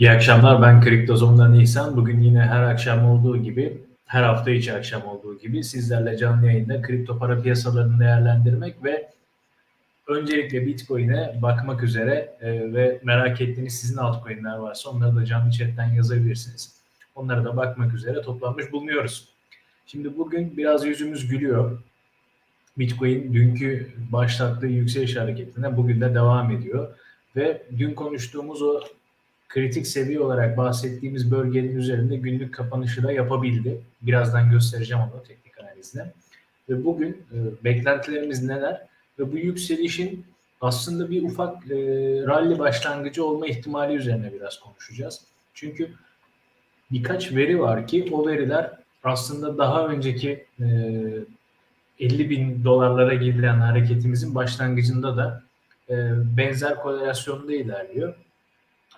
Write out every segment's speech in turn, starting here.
İyi akşamlar. Ben Kriptozon'dan İhsan. Bugün yine her akşam olduğu gibi, her hafta içi akşam olduğu gibi sizlerle canlı yayında kripto para piyasalarını değerlendirmek ve öncelikle Bitcoin'e bakmak üzere e, ve merak ettiğiniz sizin altcoin'ler varsa onları da canlı chatten yazabilirsiniz. Onlara da bakmak üzere toplanmış bulunuyoruz. Şimdi bugün biraz yüzümüz gülüyor. Bitcoin dünkü başlattığı yükseliş hareketine bugün de devam ediyor. Ve dün konuştuğumuz o kritik seviye olarak bahsettiğimiz bölgenin üzerinde günlük kapanışı da yapabildi. Birazdan göstereceğim onu teknik analizle. Ve bugün e, beklentilerimiz neler? Ve bu yükselişin aslında bir ufak e, rally başlangıcı olma ihtimali üzerine biraz konuşacağız. Çünkü birkaç veri var ki o veriler aslında daha önceki e, 50 bin dolarlara gidilen hareketimizin başlangıcında da e, benzer korelasyonda ilerliyor.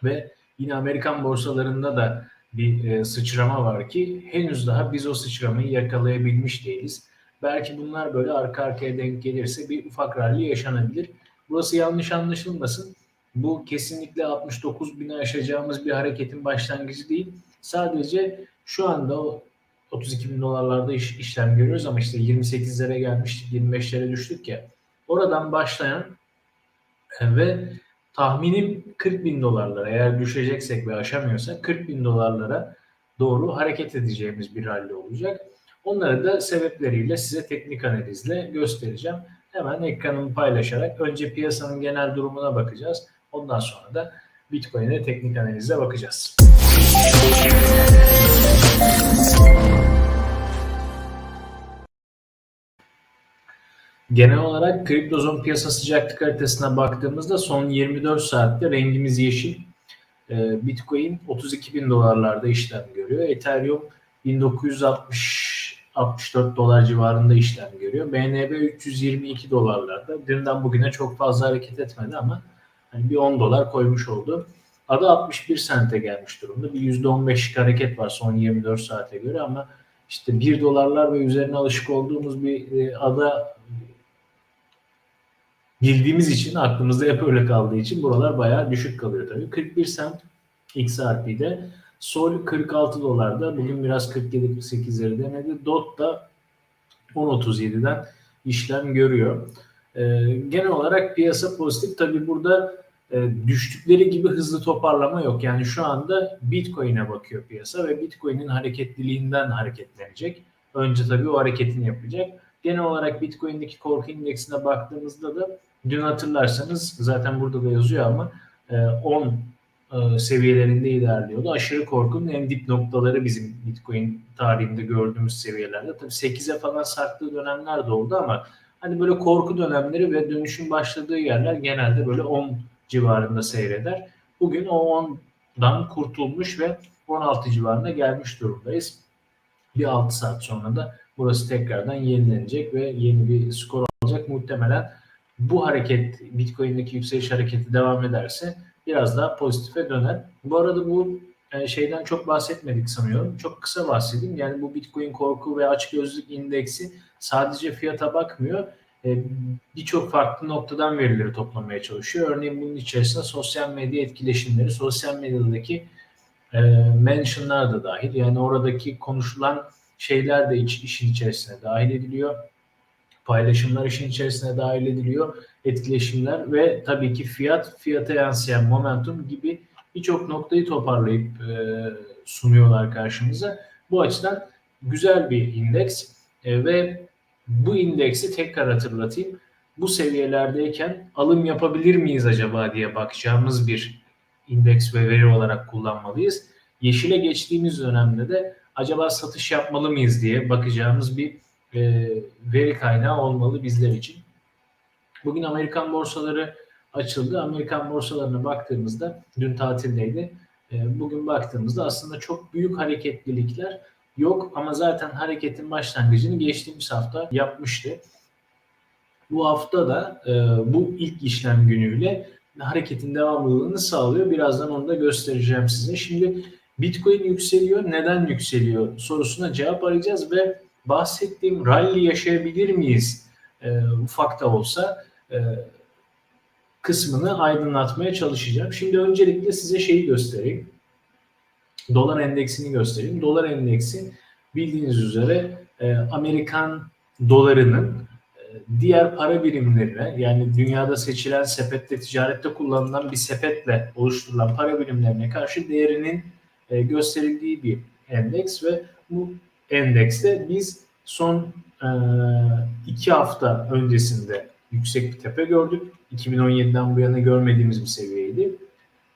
Ve yine Amerikan borsalarında da bir e, sıçrama var ki henüz daha biz o sıçramayı yakalayabilmiş değiliz. Belki bunlar böyle arka arkaya denk gelirse bir ufak rally yaşanabilir. Burası yanlış anlaşılmasın. Bu kesinlikle 69 bini aşacağımız bir hareketin başlangıcı değil. Sadece şu anda o 32 bin dolarlarda iş, işlem görüyoruz ama işte 28'lere gelmiştik, 25'lere düştük ya. Oradan başlayan e, ve tahminim 40 bin dolarlara eğer düşeceksek ve aşamıyorsak 40 bin dolarlara doğru hareket edeceğimiz bir rally olacak. Onları da sebepleriyle size teknik analizle göstereceğim. Hemen ekranımı paylaşarak önce piyasanın genel durumuna bakacağız. Ondan sonra da Bitcoin'e teknik analizle bakacağız. Genel olarak kriptozon piyasa sıcaklık haritasına baktığımızda son 24 saatte rengimiz yeşil. Ee, Bitcoin 32 bin dolarlarda işlem görüyor. Ethereum 1960 64 dolar civarında işlem görüyor. BNB 322 dolarlarda. Dünden bugüne çok fazla hareket etmedi ama hani bir 10 dolar koymuş oldu. Ada 61 sente gelmiş durumda. Bir %15'lik hareket var son 24 saate göre ama işte 1 dolarlar ve üzerine alışık olduğumuz bir e, ada bildiğimiz için aklımızda hep öyle kaldığı için buralar bayağı düşük kalıyor tabii. 41 sent XRP'de. Sol 46 dolarda. Bugün biraz 47-48'leri denedi. DOT da 10.37'den işlem görüyor. Ee, genel olarak piyasa pozitif. Tabii burada e, düştükleri gibi hızlı toparlama yok. Yani şu anda Bitcoin'e bakıyor piyasa ve Bitcoin'in hareketliliğinden hareketlenecek. Önce tabii o hareketini yapacak. Genel olarak Bitcoin'deki korku indeksine baktığımızda da dün hatırlarsanız zaten burada da yazıyor ama 10 e, seviyelerinde ilerliyordu. Aşırı korkunun en dip noktaları bizim Bitcoin tarihinde gördüğümüz seviyelerde. Tabii 8'e falan sarktığı dönemler de oldu ama hani böyle korku dönemleri ve dönüşün başladığı yerler genelde böyle 10 civarında seyreder. Bugün o 10'dan kurtulmuş ve 16 civarında gelmiş durumdayız. Bir 6 saat sonra da burası tekrardan yenilenecek ve yeni bir skor alacak. Muhtemelen bu hareket Bitcoin'deki yükseliş hareketi devam ederse biraz daha pozitife döner. Bu arada bu e, şeyden çok bahsetmedik sanıyorum. Çok kısa bahsedeyim. Yani bu Bitcoin korku ve açgözlük indeksi sadece fiyata bakmıyor. E, birçok farklı noktadan verileri toplamaya çalışıyor. Örneğin bunun içerisinde sosyal medya etkileşimleri, sosyal medyadaki e, mentionlar da dahil. Yani oradaki konuşulan şeyler de iç, işin içerisine dahil ediliyor. Paylaşımlar işin içerisine dahil ediliyor. Etkileşimler ve tabii ki fiyat, fiyata yansıyan momentum gibi birçok noktayı toparlayıp e, sunuyorlar karşımıza. Bu açıdan güzel bir indeks e, ve bu indeksi tekrar hatırlatayım. Bu seviyelerdeyken alım yapabilir miyiz acaba diye bakacağımız bir indeks ve veri olarak kullanmalıyız. Yeşile geçtiğimiz dönemde de acaba satış yapmalı mıyız diye bakacağımız bir e, veri kaynağı olmalı bizler için. Bugün Amerikan borsaları açıldı. Amerikan borsalarına baktığımızda dün tatildeydi. E, bugün baktığımızda aslında çok büyük hareketlilikler yok ama zaten hareketin başlangıcını geçtiğimiz hafta yapmıştı. Bu hafta da e, bu ilk işlem günüyle hareketin devamlılığını sağlıyor. Birazdan onu da göstereceğim size. Şimdi Bitcoin yükseliyor. Neden yükseliyor sorusuna cevap arayacağız ve bahsettiğim rally yaşayabilir miyiz e, ufak da olsa e, kısmını aydınlatmaya çalışacağım. Şimdi öncelikle size şeyi göstereyim. dolar endeksini göstereyim. Dolar endeksi bildiğiniz üzere e, Amerikan dolarının e, diğer para birimlerine yani dünyada seçilen sepette ticarette kullanılan bir sepetle oluşturulan para birimlerine karşı değerinin e, gösterildiği bir endeks ve bu endekste biz son e, iki hafta öncesinde yüksek bir tepe gördük. 2017'den bu yana görmediğimiz bir seviyeydi.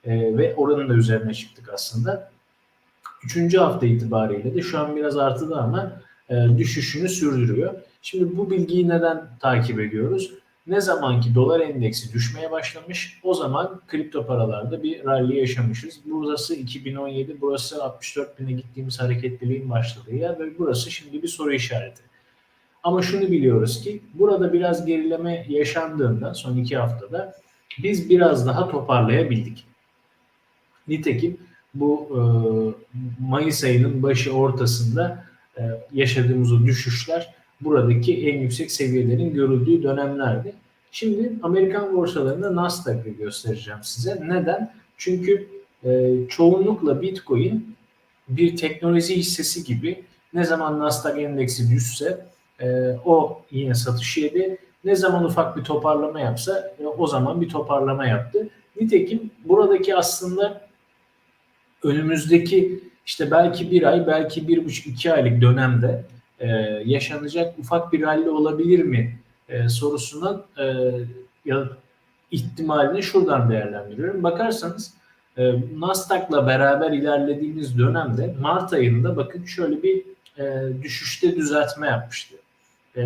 E, ve oranın da üzerine çıktık aslında. Üçüncü hafta itibariyle de şu an biraz arttı ama e, düşüşünü sürdürüyor. Şimdi bu bilgiyi neden takip ediyoruz? Ne zaman ki dolar endeksi düşmeye başlamış o zaman kripto paralarda bir rally yaşamışız. Burası 2017, burası 64 bine gittiğimiz hareketliliğin başladığı yer ve burası şimdi bir soru işareti. Ama şunu biliyoruz ki burada biraz gerileme yaşandığında son iki haftada biz biraz daha toparlayabildik. Nitekim bu e, Mayıs ayının başı ortasında e, yaşadığımız o düşüşler buradaki en yüksek seviyelerin görüldüğü dönemlerdi. Şimdi Amerikan borsalarında Nasdaq'ı göstereceğim size. Neden? Çünkü e, çoğunlukla Bitcoin bir teknoloji hissesi gibi ne zaman Nasdaq endeksi düşse e, o yine satış yedi. Ne zaman ufak bir toparlama yapsa e, o zaman bir toparlama yaptı. Nitekim buradaki aslında önümüzdeki işte belki bir ay, belki bir buçuk iki aylık dönemde e, yaşanacak ufak bir rally olabilir mi e, sorusunun e, ya ihtimalini şuradan değerlendiriyorum. Bakarsanız e, Nasdaq'la beraber ilerlediğimiz dönemde Mart ayında bakın şöyle bir e, düşüşte düzeltme yapmıştı. E,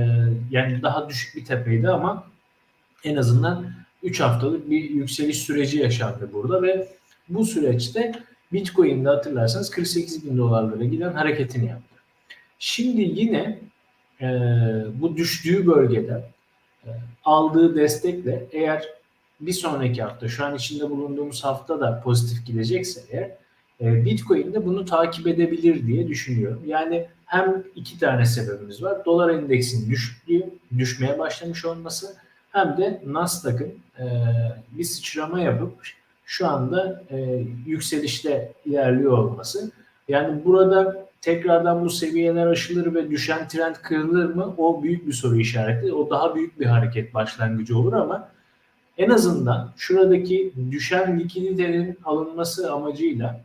yani daha düşük bir tepeydi ama en azından 3 haftalık bir yükseliş süreci yaşandı burada ve bu süreçte Bitcoin'de hatırlarsanız 48 bin dolarlara giden hareketini yaptı. Şimdi yine e, bu düştüğü bölgede e, aldığı destekle eğer bir sonraki hafta şu an içinde bulunduğumuz hafta da pozitif gidecekse eğer e, Bitcoin de bunu takip edebilir diye düşünüyorum. Yani hem iki tane sebebimiz var. Dolar endeksinin düşüklüğü, düşmeye başlamış olması hem de Nasdaq'ın e, bir sıçrama yapıp şu anda e, yükselişte ilerliyor olması. Yani burada tekrardan bu seviyeler aşılır ve düşen trend kırılır mı? O büyük bir soru işareti. O daha büyük bir hareket başlangıcı olur ama en azından şuradaki düşen likiditenin alınması amacıyla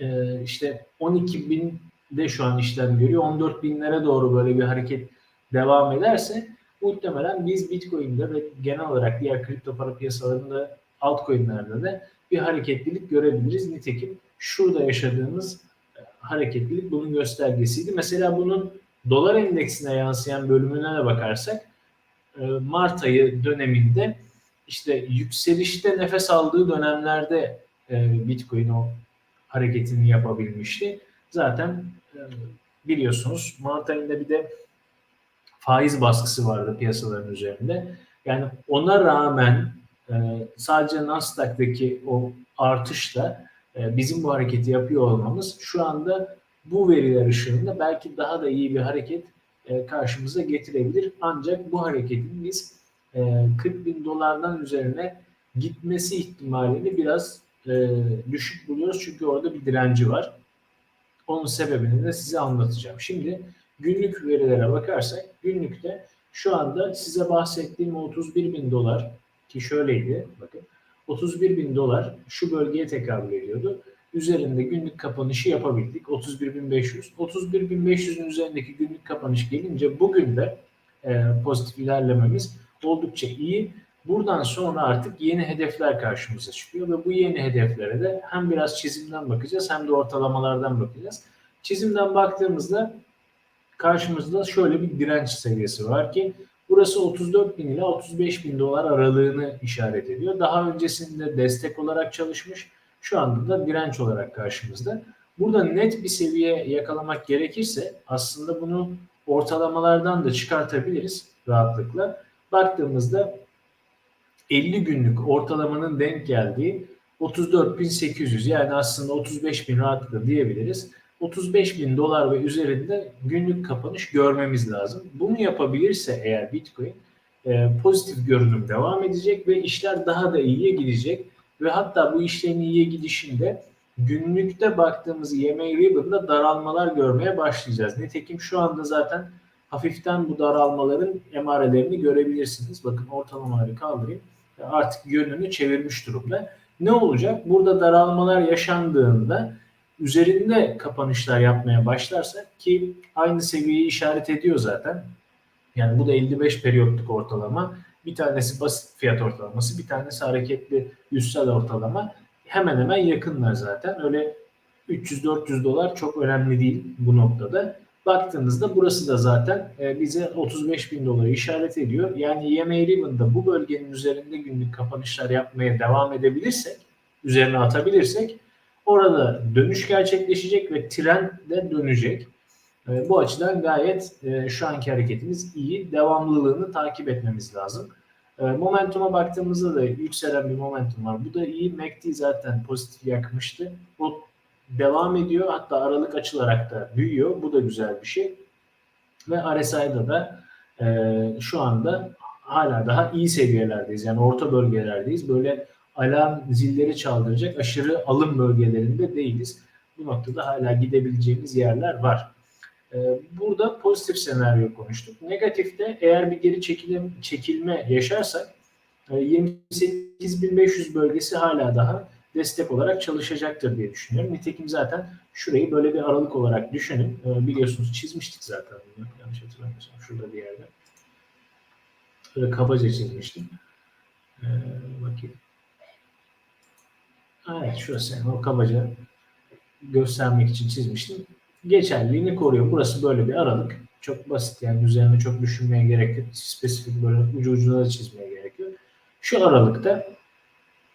e, işte 12 bin de şu an işlem görüyor. 14 binlere doğru böyle bir hareket devam ederse muhtemelen biz Bitcoin'de ve genel olarak diğer kripto para piyasalarında altcoin'lerde de bir hareketlilik görebiliriz. Nitekim şurada yaşadığımız hareketlilik bunun göstergesiydi. Mesela bunun dolar endeksine yansıyan bölümüne de bakarsak e, Mart ayı döneminde işte yükselişte nefes aldığı dönemlerde e, Bitcoin o hareketini yapabilmişti. Zaten biliyorsunuz Mart ayında bir de faiz baskısı vardı piyasaların üzerinde. Yani ona rağmen sadece Nasdaq'taki o artışla e, bizim bu hareketi yapıyor olmamız şu anda bu veriler ışığında belki daha da iyi bir hareket e, karşımıza getirebilir. Ancak bu hareketin biz 40 e, bin dolardan üzerine gitmesi ihtimalini biraz düşük buluyoruz. Çünkü orada bir direnci var. Onun sebebini de size anlatacağım. Şimdi günlük verilere bakarsak günlükte şu anda size bahsettiğim 31 bin dolar ki şöyleydi bakın 31 bin dolar şu bölgeye tekabül ediyordu. Üzerinde günlük kapanışı yapabildik. 31.500. 31.500'ün üzerindeki günlük kapanış gelince bugün de e, pozitif ilerlememiz oldukça iyi. Buradan sonra artık yeni hedefler karşımıza çıkıyor ve bu yeni hedeflere de hem biraz çizimden bakacağız hem de ortalamalardan bakacağız. Çizimden baktığımızda karşımızda şöyle bir direnç seviyesi var ki Burası 34 bin ile 35 bin dolar aralığını işaret ediyor. Daha öncesinde destek olarak çalışmış. Şu anda da direnç olarak karşımızda. Burada net bir seviye yakalamak gerekirse aslında bunu ortalamalardan da çıkartabiliriz rahatlıkla. Baktığımızda 50 günlük ortalamanın denk geldiği 34.800 yani aslında 35.000 rahatlıkla diyebiliriz. 35 bin dolar ve üzerinde günlük kapanış görmemiz lazım. Bunu yapabilirse eğer Bitcoin e, pozitif görünüm devam edecek ve işler daha da iyiye gidecek ve hatta bu işlerin iyiye gidişinde günlükte baktığımız EMA Ribbon'da daralmalar görmeye başlayacağız. Nitekim şu anda zaten hafiften bu daralmaların emarelerini görebilirsiniz. Bakın ortalamaları kaldırayım. Artık yönünü çevirmiş durumda. Ne olacak? Burada daralmalar yaşandığında üzerinde kapanışlar yapmaya başlarsak ki aynı seviyeyi işaret ediyor zaten. Yani bu da 55 periyotluk ortalama. Bir tanesi basit fiyat ortalaması, bir tanesi hareketli yüzsel ortalama. Hemen hemen yakınlar zaten. Öyle 300-400 dolar çok önemli değil bu noktada. Baktığınızda burası da zaten e, bize 35 bin doları işaret ediyor. Yani EMA Ribbon'da bu bölgenin üzerinde günlük kapanışlar yapmaya devam edebilirsek, üzerine atabilirsek orada dönüş gerçekleşecek ve trend de dönecek. E, bu açıdan gayet e, şu anki hareketimiz iyi. Devamlılığını takip etmemiz lazım. Momentuma baktığımızda da yükselen bir momentum var. Bu da iyi. MACD zaten pozitif yakmıştı. O devam ediyor. Hatta aralık açılarak da büyüyor. Bu da güzel bir şey. Ve RSI'da da e, şu anda hala daha iyi seviyelerdeyiz. Yani orta bölgelerdeyiz. Böyle alarm zilleri çaldıracak aşırı alım bölgelerinde değiliz. Bu noktada hala gidebileceğimiz yerler var. E, burada pozitif senaryo konuştuk. Negatifte eğer bir geri çekilme, çekilme yaşarsak 28.500 e, bölgesi hala daha destek olarak çalışacaktır diye düşünüyorum. Nitekim zaten şurayı böyle bir aralık olarak düşünün. E, biliyorsunuz çizmiştik zaten bunu. Yanlış hatırlamıyorsam şurada bir yerde. Böyle kabaca çizmiştim. Ee, bakayım. Evet şurası yani o kabaca göstermek için çizmiştim. Geçerliğini koruyor. Burası böyle bir aralık. Çok basit yani üzerine çok düşünmeye gerek yok. Spesifik böyle ucu ucuna da çizmeye gerek yok. Şu aralıkta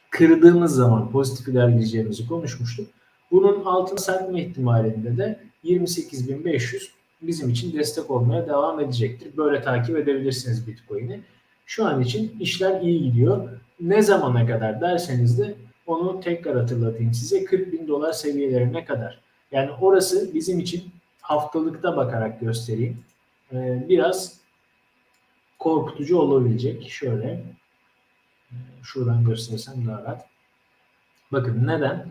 kırdığımız zaman pozitif ilerleyeceğimizi konuşmuştuk. Bunun altın serpme ihtimalinde de 28.500 bizim için destek olmaya devam edecektir. Böyle takip edebilirsiniz Bitcoin'i. Şu an için işler iyi gidiyor. Ne zamana kadar derseniz de onu tekrar hatırlatayım size 40 bin dolar seviyelerine kadar. Yani orası bizim için haftalıkta bakarak göstereyim. Ee, biraz korkutucu olabilecek. Şöyle Şuradan göstersem daha rahat. Bakın neden?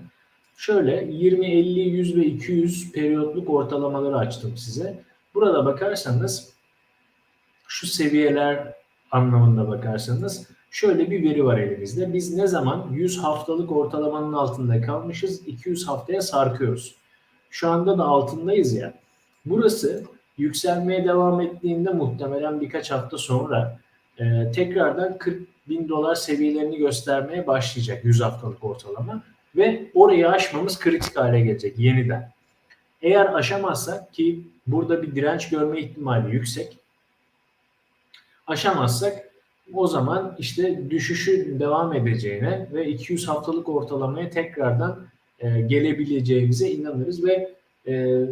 Şöyle 20, 50, 100 ve 200 periyotluk ortalamaları açtım size. Burada bakarsanız şu seviyeler anlamında bakarsanız şöyle bir veri var elimizde. Biz ne zaman 100 haftalık ortalamanın altında kalmışız 200 haftaya sarkıyoruz. Şu anda da altındayız ya. Burası yükselmeye devam ettiğinde muhtemelen birkaç hafta sonra e, tekrardan 40 bin dolar seviyelerini göstermeye başlayacak 100 haftalık ortalama ve orayı aşmamız kritik hale gelecek yeniden. Eğer aşamazsak ki burada bir direnç görme ihtimali yüksek. Aşamazsak o zaman işte düşüşü devam edeceğine ve 200 haftalık ortalamaya tekrardan e, gelebileceğimize inanırız ve e,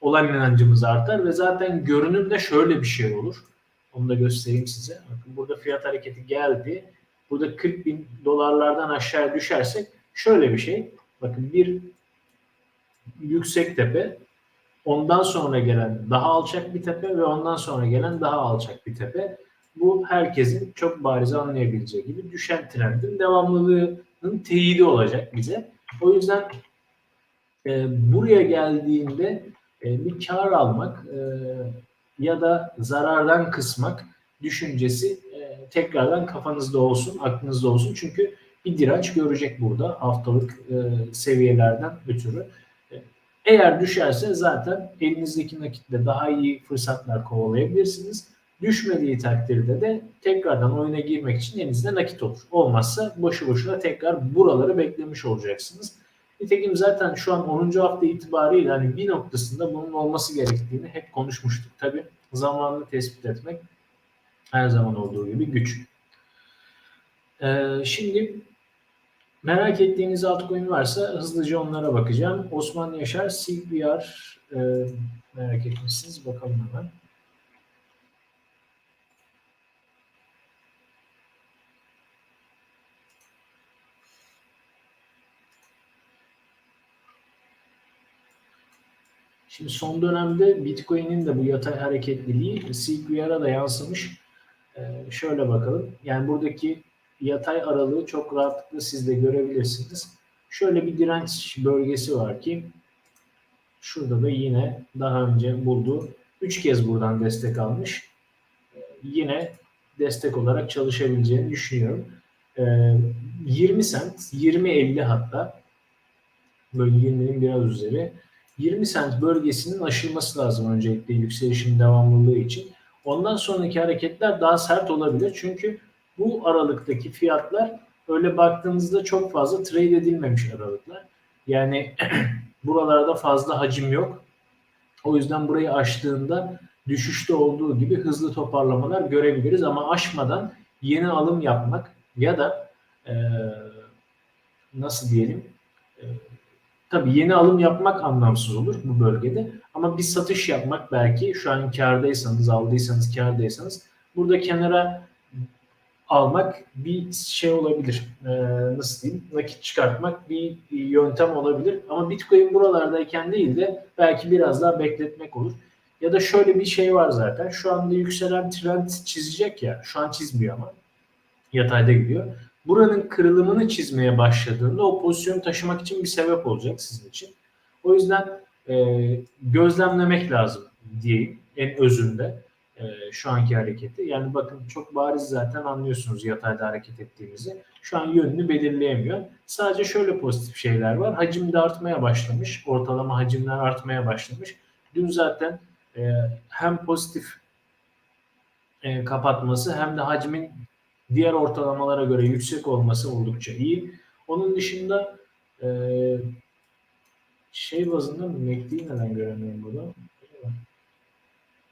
olan inancımız artar ve zaten görünümde şöyle bir şey olur. Onu da göstereyim size. Bakın burada fiyat hareketi geldi. Burada 40 bin dolarlardan aşağı düşersek şöyle bir şey. Bakın bir yüksek tepe, ondan sonra gelen daha alçak bir tepe ve ondan sonra gelen daha alçak bir tepe. Bu herkesin çok bariz anlayabileceği gibi düşen trendin devamlılığının teyidi olacak bize. O yüzden e, buraya geldiğinde e, bir kar almak e, ya da zarardan kısmak düşüncesi e, tekrardan kafanızda olsun, aklınızda olsun. Çünkü bir direnç görecek burada haftalık e, seviyelerden ötürü. E, eğer düşerse zaten elinizdeki nakitle daha iyi fırsatlar kovalayabilirsiniz. Düşmediği takdirde de tekrardan oyuna girmek için elinizde nakit olur. Olmazsa boşu boşuna tekrar buraları beklemiş olacaksınız. Nitekim zaten şu an 10. hafta itibariyle hani bir noktasında bunun olması gerektiğini hep konuşmuştuk. Tabi zamanını tespit etmek her zaman olduğu gibi güç. Ee, şimdi merak ettiğiniz altcoin varsa hızlıca onlara bakacağım. Osman Yaşar, CVR e, merak etmişsiniz. Bakalım hemen. Şimdi son dönemde Bitcoin'in de bu yatay hareketliliği CQR'a da yansımış. Ee, şöyle bakalım. Yani buradaki yatay aralığı çok rahatlıkla siz de görebilirsiniz. Şöyle bir direnç bölgesi var ki şurada da yine daha önce bulduğu 3 kez buradan destek almış. Ee, Yine destek olarak çalışabileceğini düşünüyorum. Ee, 20 sent, 20-50 hatta böyle 20'nin biraz üzeri. 20 sent bölgesinin aşılması lazım öncelikle yükselişin devamlılığı için. Ondan sonraki hareketler daha sert olabilir. Çünkü bu aralıktaki fiyatlar öyle baktığınızda çok fazla trade edilmemiş aralıklar. Yani buralarda fazla hacim yok. O yüzden burayı aştığında düşüşte olduğu gibi hızlı toparlamalar görebiliriz ama aşmadan yeni alım yapmak ya da e, nasıl diyelim tabii yeni alım yapmak anlamsız olur bu bölgede ama bir satış yapmak belki şu an kardaysanız aldıysanız kardaysanız burada kenara almak bir şey olabilir. Ee, nasıl diyeyim? Nakit çıkartmak bir yöntem olabilir. Ama Bitcoin buralardayken değil de belki biraz daha bekletmek olur. Ya da şöyle bir şey var zaten. Şu anda yükselen trend çizecek ya. Şu an çizmiyor ama. Yatayda gidiyor. Buranın kırılımını çizmeye başladığında o pozisyonu taşımak için bir sebep olacak sizin için. O yüzden e, gözlemlemek lazım diyeyim en özünde e, şu anki hareketi. Yani bakın çok bariz zaten anlıyorsunuz yatayda hareket ettiğimizi. Şu an yönünü belirleyemiyor. Sadece şöyle pozitif şeyler var. Hacim de artmaya başlamış. Ortalama hacimler artmaya başlamış. Dün zaten e, hem pozitif e, kapatması hem de hacmin diğer ortalamalara göre yüksek olması oldukça iyi. Onun dışında e, şey bazında MACD'yi neden göremiyorum burada?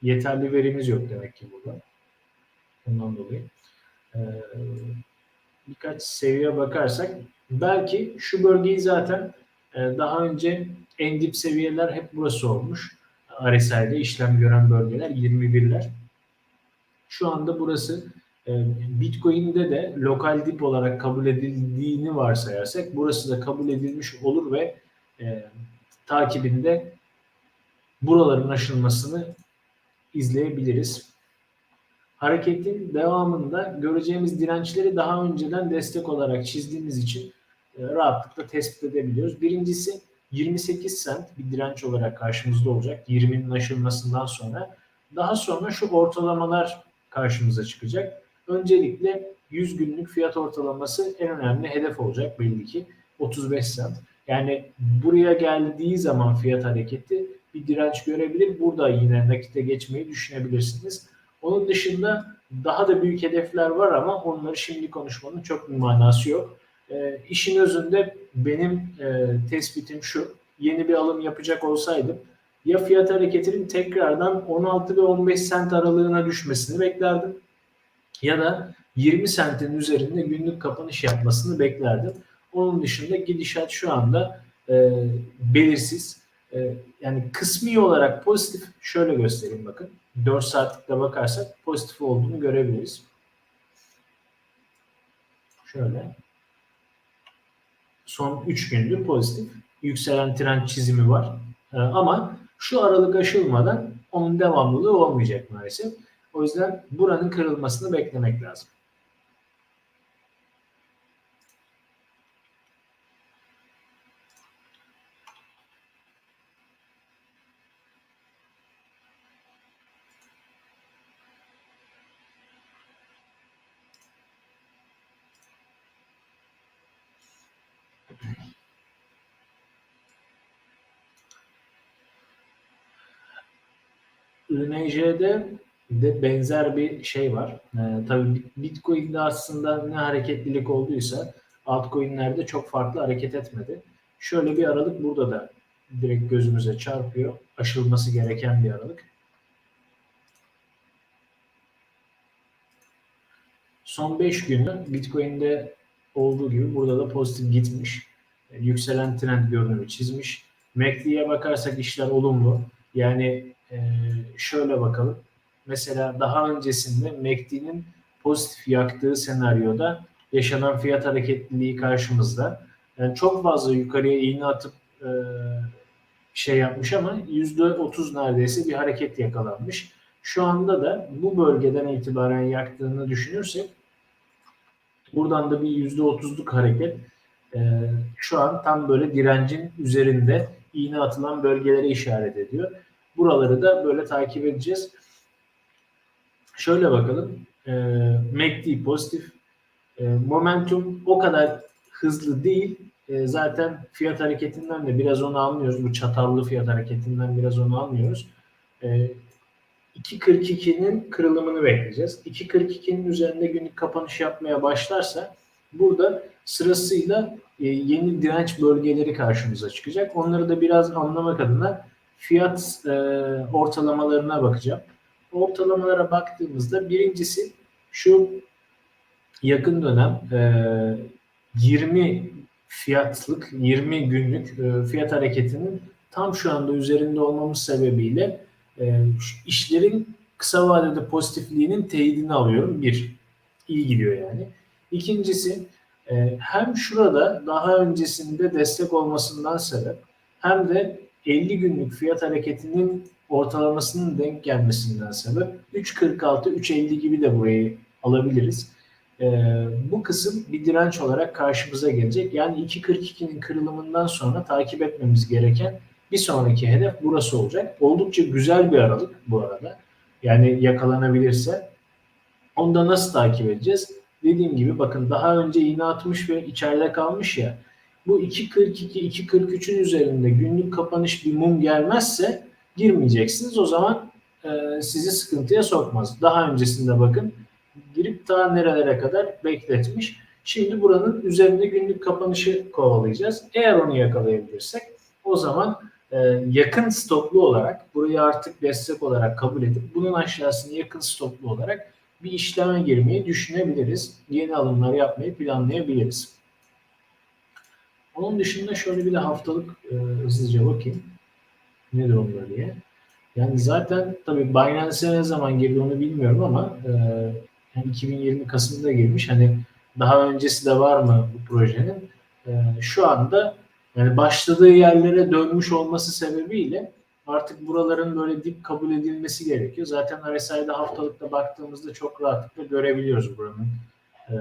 Yeterli verimiz yok demek ki burada. Ondan dolayı. E, birkaç seviye bakarsak belki şu bölgeyi zaten e, daha önce en dip seviyeler hep burası olmuş. RSI'de işlem gören bölgeler 21'ler. Şu anda burası Bitcoin'de de lokal dip olarak kabul edildiğini varsayarsak burası da kabul edilmiş olur ve e, takibinde buraların aşılmasını izleyebiliriz. Hareketin devamında göreceğimiz dirençleri daha önceden destek olarak çizdiğimiz için e, rahatlıkla tespit edebiliyoruz. Birincisi 28 sent bir direnç olarak karşımızda olacak 20'nin aşılmasından sonra. Daha sonra şu ortalamalar karşımıza çıkacak. Öncelikle 100 günlük fiyat ortalaması en önemli hedef olacak belli ki 35 sent. Yani buraya geldiği zaman fiyat hareketi bir direnç görebilir. Burada yine nakite geçmeyi düşünebilirsiniz. Onun dışında daha da büyük hedefler var ama onları şimdi konuşmanın çok bir manası yok. E, işin özünde benim e, tespitim şu. Yeni bir alım yapacak olsaydım ya fiyat hareketinin tekrardan 16 ve 15 sent aralığına düşmesini beklerdim ya da 20 sentin üzerinde günlük kapanış yapmasını beklerdim. Onun dışında gidişat şu anda e, belirsiz. E, yani kısmi olarak pozitif şöyle göstereyim bakın. 4 saatlikte bakarsak pozitif olduğunu görebiliriz. Şöyle. Son 3 gündür pozitif. Yükselen trend çizimi var. E, ama şu aralık aşılmadan onun devamlılığı olmayacak maalesef. O yüzden buranın kırılmasını beklemek lazım. INJ'de de benzer bir şey var. Ee, tabii Bitcoin'de aslında ne hareketlilik olduysa altcoin'lerde çok farklı hareket etmedi. Şöyle bir aralık burada da direkt gözümüze çarpıyor. Aşılması gereken bir aralık. Son 5 günü Bitcoin'de olduğu gibi burada da pozitif gitmiş. Yükselen trend görünümü çizmiş. MACD'ye bakarsak işler olumlu. Yani e, şöyle bakalım mesela daha öncesinde MACD'nin pozitif yaktığı senaryoda yaşanan fiyat hareketliliği karşımızda. Yani çok fazla yukarıya iğne atıp e, şey yapmış ama yüzde otuz neredeyse bir hareket yakalanmış. Şu anda da bu bölgeden itibaren yaktığını düşünürsek buradan da bir yüzde otuzluk hareket e, şu an tam böyle direncin üzerinde iğne atılan bölgelere işaret ediyor. Buraları da böyle takip edeceğiz. Şöyle bakalım. E, MACD pozitif. E, momentum o kadar hızlı değil. E, zaten fiyat hareketinden de biraz onu anlıyoruz. Bu çatallı fiyat hareketinden biraz onu anlıyoruz. E, 2.42'nin kırılımını bekleyeceğiz. 2.42'nin üzerinde günlük kapanış yapmaya başlarsa burada sırasıyla e, yeni direnç bölgeleri karşımıza çıkacak. Onları da biraz anlamak adına fiyat e, ortalamalarına bakacağım. Ortalamalara baktığımızda birincisi şu yakın dönem e, 20 fiyatlık 20 günlük e, fiyat hareketinin tam şu anda üzerinde olmamız sebebiyle e, işlerin kısa vadede pozitifliğinin teyidini alıyorum. Bir, iyi gidiyor yani. İkincisi e, hem şurada daha öncesinde destek olmasından sebep hem de 50 günlük fiyat hareketinin ortalamasının denk gelmesinden sebep 3.46, 3.50 gibi de burayı alabiliriz. Ee, bu kısım bir direnç olarak karşımıza gelecek. Yani 2.42'nin kırılımından sonra takip etmemiz gereken bir sonraki hedef burası olacak. Oldukça güzel bir aralık bu arada. Yani yakalanabilirse. Onu da nasıl takip edeceğiz? Dediğim gibi bakın daha önce iğne atmış ve içeride kalmış ya. Bu 2.42, 2.43'ün üzerinde günlük kapanış bir mum gelmezse girmeyeceksiniz. O zaman e, sizi sıkıntıya sokmaz. Daha öncesinde bakın girip daha nerelere kadar bekletmiş. Şimdi buranın üzerinde günlük kapanışı kovalayacağız. Eğer onu yakalayabilirsek o zaman e, yakın stoplu olarak burayı artık destek olarak kabul edip bunun aşağısını yakın stoplu olarak bir işleme girmeyi düşünebiliriz. Yeni alımlar yapmayı planlayabiliriz. Onun dışında şöyle bir de haftalık e, hızlıca bakayım. Ne durumda diye. Yani zaten tabii Binance'e ne zaman girdi onu bilmiyorum ama e, yani 2020 Kasım'da girmiş. Hani daha öncesi de var mı bu projenin? E, şu anda yani başladığı yerlere dönmüş olması sebebiyle artık buraların böyle dip kabul edilmesi gerekiyor. Zaten RSI'de haftalıkta baktığımızda çok rahatlıkla görebiliyoruz buranın e,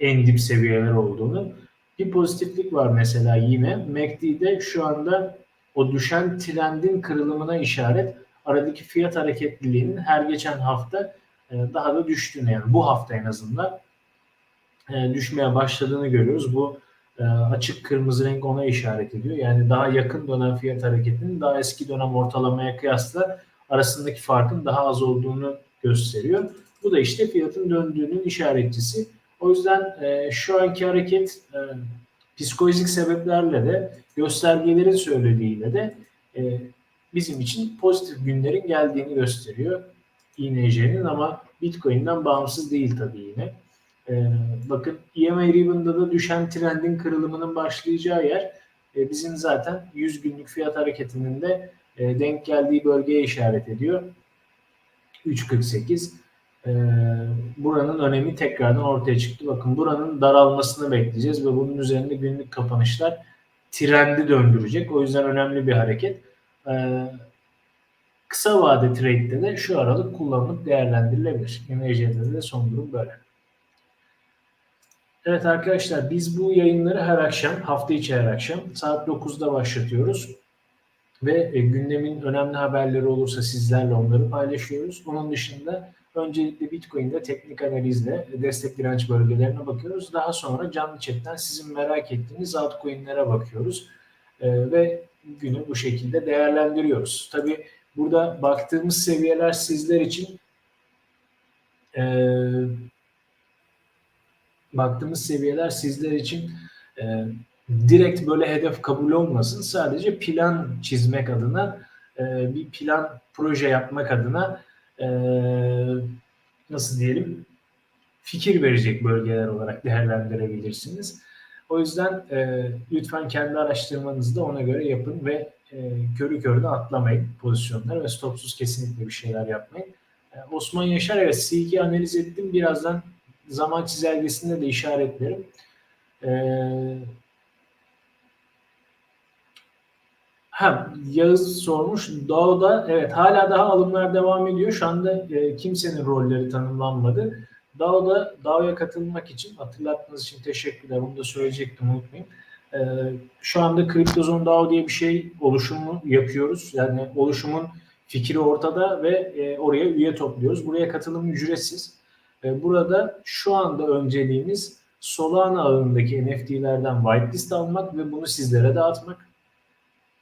en dip seviyeler olduğunu. Bir pozitiflik var mesela yine. MACD'de şu anda o düşen trendin kırılımına işaret aradaki fiyat hareketliliğinin her geçen hafta e, daha da düştüğünü yani bu hafta en azından e, düşmeye başladığını görüyoruz. Bu e, açık kırmızı renk ona işaret ediyor. Yani daha yakın dönem fiyat hareketinin daha eski dönem ortalamaya kıyasla arasındaki farkın daha az olduğunu gösteriyor. Bu da işte fiyatın döndüğünün işaretçisi. O yüzden şu anki hareket psikolojik sebeplerle de göstergelerin söylediğiyle de bizim için pozitif günlerin geldiğini gösteriyor. INJ'nin ama Bitcoin'den bağımsız değil tabii yine. Ee, bakın EMA Ribbon'da da düşen trendin kırılımının başlayacağı yer e, bizim zaten 100 günlük fiyat hareketinin de e, denk geldiği bölgeye işaret ediyor. 3.48 e, buranın önemi tekrardan ortaya çıktı. Bakın buranın daralmasını bekleyeceğiz ve bunun üzerinde günlük kapanışlar trendi döndürecek. O yüzden önemli bir hareket. E, Kısa vade trade'de de şu aralık kullanılıp değerlendirilebilir. Enerjide de son durum böyle. Evet arkadaşlar biz bu yayınları her akşam, hafta içi her akşam saat 9'da başlatıyoruz. Ve e, gündemin önemli haberleri olursa sizlerle onları paylaşıyoruz. Onun dışında öncelikle Bitcoin'de teknik analizle destek direnç bölgelerine bakıyoruz. Daha sonra canlı chatten sizin merak ettiğiniz altcoin'lere bakıyoruz. E, ve günü bu şekilde değerlendiriyoruz. Tabii Burada baktığımız seviyeler sizler için e, baktığımız seviyeler sizler için e, direkt böyle hedef kabul olmasın. Sadece plan çizmek adına e, bir plan proje yapmak adına e, nasıl diyelim fikir verecek bölgeler olarak değerlendirebilirsiniz. O yüzden e, lütfen kendi araştırmanızı da ona göre yapın ve e, körü körüne atlamayın pozisyonları ve stopsuz kesinlikle bir şeyler yapmayın. E, Osman Yaşar evet C2 analiz ettim. Birazdan zaman çizelgesinde de işaretlerim. E, ha, Yağız sormuş. Doğu'da evet hala daha alımlar devam ediyor. Şu anda e, kimsenin rolleri tanımlanmadı. DAO'da DAO'ya katılmak için hatırlattığınız için teşekkürler. Bunu da söyleyecektim unutmayayım. Ee, şu anda CryptoZone DAO diye bir şey oluşumu yapıyoruz. Yani oluşumun fikri ortada ve e, oraya üye topluyoruz. Buraya katılım ücretsiz. E, burada şu anda önceliğimiz Solana ağındaki NFT'lerden whitelist almak ve bunu sizlere dağıtmak.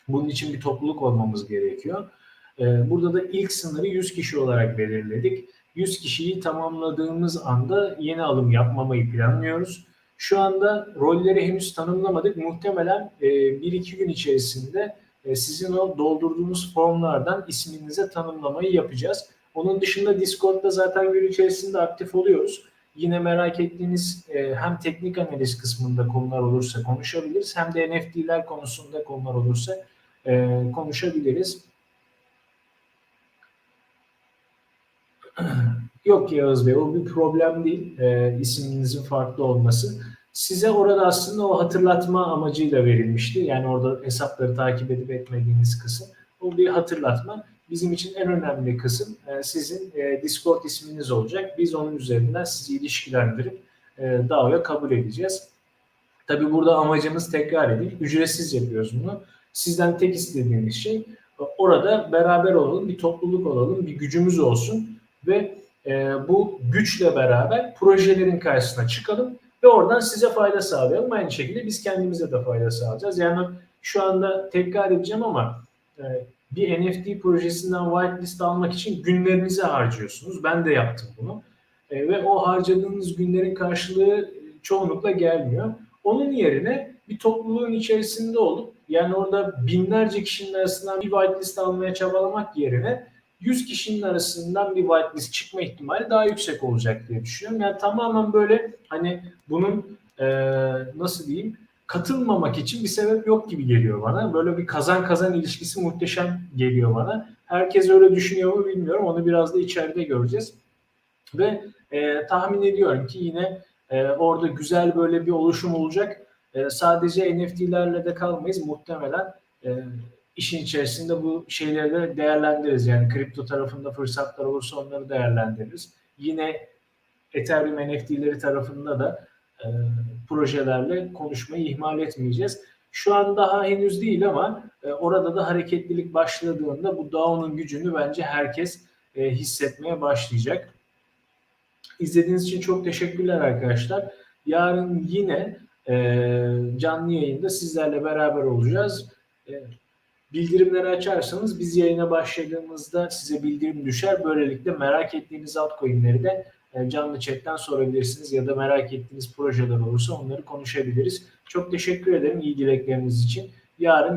Bunun için bir topluluk olmamız gerekiyor. E, burada da ilk sınırı 100 kişi olarak belirledik. 100 kişiyi tamamladığımız anda yeni alım yapmamayı planlıyoruz. Şu anda rolleri henüz tanımlamadık. Muhtemelen e, 1-2 gün içerisinde e, sizin o doldurduğunuz formlardan isminize tanımlamayı yapacağız. Onun dışında Discord'da zaten gün içerisinde aktif oluyoruz. Yine merak ettiğiniz e, hem teknik analiz kısmında konular olursa konuşabiliriz hem de NFT'ler konusunda konular olursa e, konuşabiliriz. Yok Yağız Bey o bir problem değil e, isminizin farklı olması. Size orada aslında o hatırlatma amacıyla verilmişti. Yani orada hesapları takip edip etmediğiniz kısım. O bir hatırlatma. Bizim için en önemli kısım e, sizin e, Discord isminiz olacak. Biz onun üzerinden sizi ilişkilendirip e, DAO'ya kabul edeceğiz. Tabii burada amacımız tekrar edeyim. Ücretsiz yapıyoruz bunu. Sizden tek istediğimiz şey orada beraber olalım, bir topluluk olalım, bir gücümüz olsun ve e, bu güçle beraber projelerin karşısına çıkalım ve oradan size fayda sağlayalım. Aynı şekilde biz kendimize de fayda sağlayacağız. Yani şu anda tekrar edeceğim ama e, bir NFT projesinden whitelist almak için günlerinizi harcıyorsunuz. Ben de yaptım bunu. E, ve o harcadığınız günlerin karşılığı çoğunlukla gelmiyor. Onun yerine bir topluluğun içerisinde olup yani orada binlerce kişinin arasından bir whitelist almaya çabalamak yerine 100 kişinin arasından bir whitelist çıkma ihtimali daha yüksek olacak diye düşünüyorum. Yani tamamen böyle hani bunun e, nasıl diyeyim katılmamak için bir sebep yok gibi geliyor bana. Böyle bir kazan kazan ilişkisi muhteşem geliyor bana. Herkes öyle düşünüyor mu bilmiyorum. Onu biraz da içeride göreceğiz. Ve e, tahmin ediyorum ki yine e, orada güzel böyle bir oluşum olacak. E, sadece NFT'lerle de kalmayız. Muhtemelen e, işin içerisinde bu şeyleri de değerlendiririz. Yani kripto tarafında fırsatlar olursa onları değerlendiririz. Yine Ethereum NFT'leri tarafında da e, projelerle konuşmayı ihmal etmeyeceğiz. Şu an daha henüz değil ama e, orada da hareketlilik başladığında bu DAO'nun gücünü bence herkes e, hissetmeye başlayacak. İzlediğiniz için çok teşekkürler arkadaşlar. Yarın yine e, canlı yayında sizlerle beraber olacağız. E, bildirimleri açarsanız biz yayına başladığımızda size bildirim düşer. Böylelikle merak ettiğiniz altcoin'leri de e, canlı chatten sorabilirsiniz ya da merak ettiğiniz projeler olursa onları konuşabiliriz. Çok teşekkür ederim iyi dilekleriniz için. Yarın